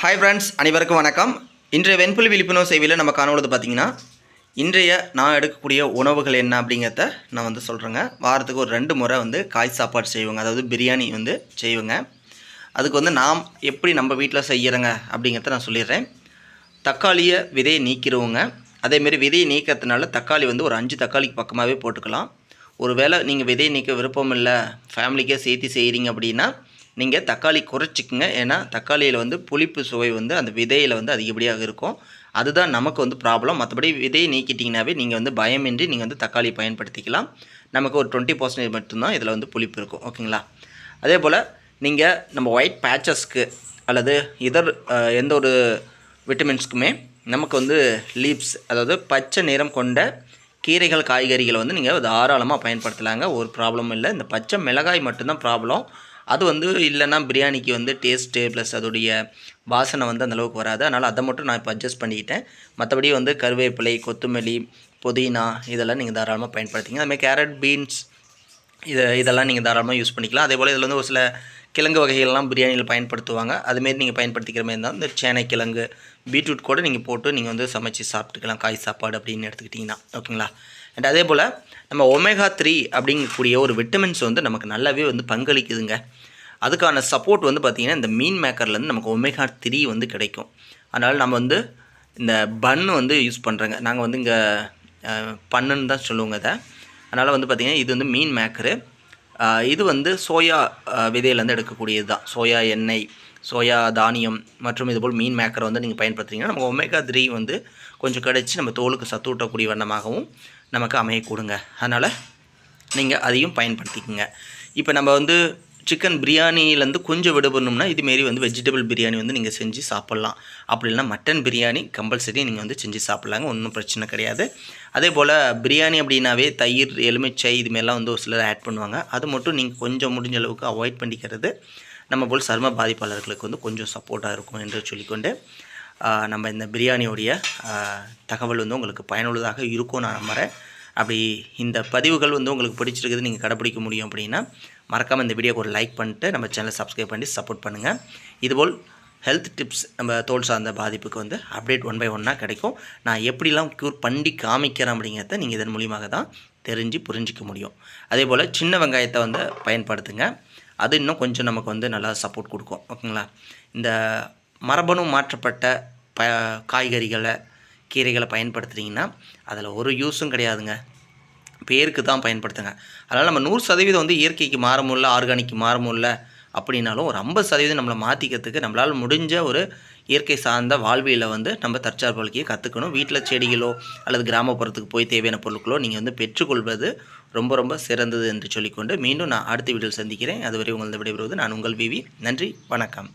Hi friends அனைவருக்கும் வணக்கம். இன்றைய வெண்புலி விழிப்புணர்வு சேவையில் நம்ம காணொழுது பார்த்தீங்கன்னா இன்றைய நான் எடுக்கக்கூடிய உணவுகள் என்ன அப்படிங்கிறத நான் வந்து சொல்கிறேங்க வாரத்துக்கு ஒரு ரெண்டு முறை வந்து காய் சாப்பாடு செய்வோங்க. அதாவது பிரியாணி வந்து செய்வோங்க. அதுக்கு வந்து நாம் எப்படி நம்ம வீட்டில் செய்கிறோங்க அப்படிங்கிறத நான் சொல்லிடுறேன். தக்காளியை விதையை நீக்கிடுவோங்க அதேமாரி விதையை நீக்கிறதுனால தக்காளி வந்து ஒரு அஞ்சு தக்காளிக்கு பக்கமாகவே போட்டுக்கலாம். ஒரு வேளை நீங்கள் விதையை நீக்க விருப்பம் இல்லை ஃபேமிலிக்கே சேர்த்து செய்கிறீங்க அப்படின்னா நீங்கள் தக்காளி குறைச்சிக்கங்க. ஏன்னா தக்காளியில் வந்து புளிப்பு சுவை வந்து அந்த விதையில் வந்து அதிகப்படியாக இருக்கும். அதுதான் நமக்கு வந்து ப்ராப்ளம் மற்றபடி விதையை நீக்கிட்டிங்கனாவே நீங்கள் வந்து பயமின்றி நீங்கள் வந்து தக்காளி பயன்படுத்திக்கலாம். நமக்கு ஒரு டுவெண்ட்டி பர்சன்டேஜ் மட்டும்தான் இதில் வந்து புளிப்பு இருக்கும். ஓகேங்களா? அதே போல் நீங்கள் நம்ம ஒயிட் பேச்சஸ்க்கு அல்லது இதர் எந்த ஒரு விட்டமின்ஸ்க்குமே நமக்கு வந்து லீப்ஸ் அதாவது பச்சை நிறம் கொண்ட கீரைகள் காய்கறிகளை வந்து நீங்கள் தாராளமாக பயன்படுத்தலாங்க. ஒரு ப்ராப்ளமும் இல்லை. இந்த பச்சை மிளகாய் மட்டும்தான் ப்ராப்ளம் அது வந்து இல்லைன்னா பிரியாணிக்கு வந்து டேஸ்ட்டு ப்ளஸ் அதோடைய வாசனை வந்து அந்தளவுக்கு வராது. அதனால் அதை மட்டும் நான் இப்போ அட்ஜஸ்ட் பண்ணிக்கிட்டேன். மற்றபடி வந்து கருவேப்பிலை கொத்தமல்லி புதினா இதெல்லாம் நீங்கள் தாராளமாக பயன்படுத்திங்க அதுமாதிரி கேரட் பீன்ஸ் இதை இதெல்லாம் நீங்கள் தாராளமாக யூஸ் பண்ணிக்கலாம். அதே போல் இதில் வந்து ஒரு சில கிழங்கு வகைகள்லாம் பிரியாணியில் பயன்படுத்துவாங்க. அதுமாரி நீங்கள் பயன்படுத்திக்கிற மாதிரி இருந்தால் இந்த சேனை கிழங்கு பீட்ரூட் கூட நீங்கள் போட்டு நீங்கள் வந்து சமைச்சு சாப்பிட்டுக்கலாம். காய் சாப்பாடு அப்படின்னு எடுத்துக்கிட்டிங்கன்னா. ஓகேங்களா? அண்ட் அதே போல் நம்ம ஒமேகா த்ரீ அப்படிங்கக்கூடிய ஒரு விட்டமின்ஸ் வந்து நமக்கு நல்லாவே வந்து பங்களிக்குதுங்க. அதுக்கான சப்போர்ட் வந்து பார்த்திங்கன்னா இந்த மீன் மேக்கர்லேருந்து நமக்கு ஒமேகா த்ரீ வந்து கிடைக்கும். அதனால் நம்ம வந்து இந்த பன்னு வந்து யூஸ் பண்ணுறோங்க நாங்கள் வந்து இங்கே பண்ணுன்னு தான் சொல்லுவோங்க அதை அதனால் வந்து பார்த்திங்கன்னா இது வந்து மீன் மேக்கரு இது வந்து சோயா விதையிலேருந்து எடுக்கக்கூடியது தான். சோயா எண்ணெய் சோயா தானியம் மற்றும் இதுபோல் மீன் மேக்கரை வந்து நீங்கள் பயன்படுத்துறீங்கன்னா நமக்கு ஒமேகா த்ரீ வந்து கொஞ்சம் கிடைச்சி நம்ம தோலுக்கு சத்து ஊட்டக்கூடிய வண்ணமாகவும் நமக்கு அமையக்கூடுங்க. அதனால் நீங்கள் அதையும் பயன்படுத்திக்கோங்க. இப்போ நம்ம வந்து சிக்கன் பிரியாணிலேருந்து கொஞ்சம் விடுபடணும்னா இதுமாரி வந்து வெஜிடபிள் பிரியாணி வந்து நீங்கள் செஞ்சு சாப்பிட்லாம். அப்படி இல்லைனா மட்டன் பிரியாணி கம்பல்சரி நீங்கள் வந்து செஞ்சு சாப்பிட்லாங்க. ஒன்றும் பிரச்சனை கிடையாது. அதே போல் பிரியாணி அப்படின்னாவே தயிர் எலுமிச்சை இதுமாரிலாம் வந்து ஒரு சிலர் ஆட் பண்ணுவாங்க. அது மட்டும் நீங்கள் கொஞ்சம் முடிஞ்ச அளவுக்கு அவாய்ட் பண்ணிக்கிறது. நம்ம போல் சரும பாதிப்பாளர்களுக்கு வந்து கொஞ்சம் சப்போர்ட்டாக இருக்கும் என்று சொல்லிக்கொண்டு நம்ம இந்த பிரியாணியோடைய தகவல் வந்து உங்களுக்கு பயனுள்ளதாக இருக்கும் நான் நம்புகிறேன் அப்படி இந்த பதிவுகள் வந்து உங்களுக்கு பிடிச்சிருக்குது நீங்கள் கடைப்பிடிக்க முடியும் அப்படின்னா மறக்காமல் இந்த வீடியோக்கு ஒரு லைக் பண்ணிட்டு நம்ம சேனலை சப்ஸ்கிரைப் பண்ணி சப்போர்ட் பண்ணுங்கள் இதுபோல் ஹெல்த் டிப்ஸ் நம்ம தோல் சார்ந்த பாதிப்புக்கு வந்து அப்டேட் ஒன் பை ஒன்னாக கிடைக்கும். நான் எப்படிலாம் க்யூர் பண்ணி காமிக்கிறேன் அப்படிங்கிறத நீங்கள் இதன் மூலியமாக தான் தெரிஞ்சு புரிஞ்சிக்க முடியும். அதே போல் சின்ன வெங்காயத்தை வந்து பயன்படுத்துங்க. அது இன்னும் கொஞ்சம் நமக்கு வந்து நல்லா சப்போர்ட் கொடுக்கும். ஓகேங்களா? இந்த மரபணு மாற்றப்பட்ட ப காய்கறிகளை கீரைகளை பயன்படுத்துகிறீங்கன்னா அதில் ஒரு யூஸும் கிடையாதுங்க. பேருக்கு தான் பயன்படுத்துங்க. அதனால் நம்ம நூறு சதவீதம் வந்து இயற்கைக்கு மாற முடியல ஆர்கானிக்கு மாற முடியல அப்படின்னாலும் ஒரு ஐம்பது சதவீதம் நம்மளை மாற்றிக்கிறதுக்கு நம்மளால் முடிஞ்ச ஒரு இயற்கை சார்ந்த வாழ்வியில் வந்து நம்ம தற்சார்பு வாழ்க்கையை கற்றுக்கணும் வீட்டில் செடிகளோ அல்லது கிராமப்புறத்துக்கு போய் தேவையான பொருட்களோ நீங்கள் வந்து பெற்றுக்கொள்வது ரொம்ப ரொம்ப சிறந்தது என்று சொல்லிக்கொண்டு மீண்டும் நான் அடுத்த வீடியோவில் சந்திக்கிறேன். அதுவரை உங்களது விடைபெறுவது நான் உங்கள் விவி. நன்றி வணக்கம்.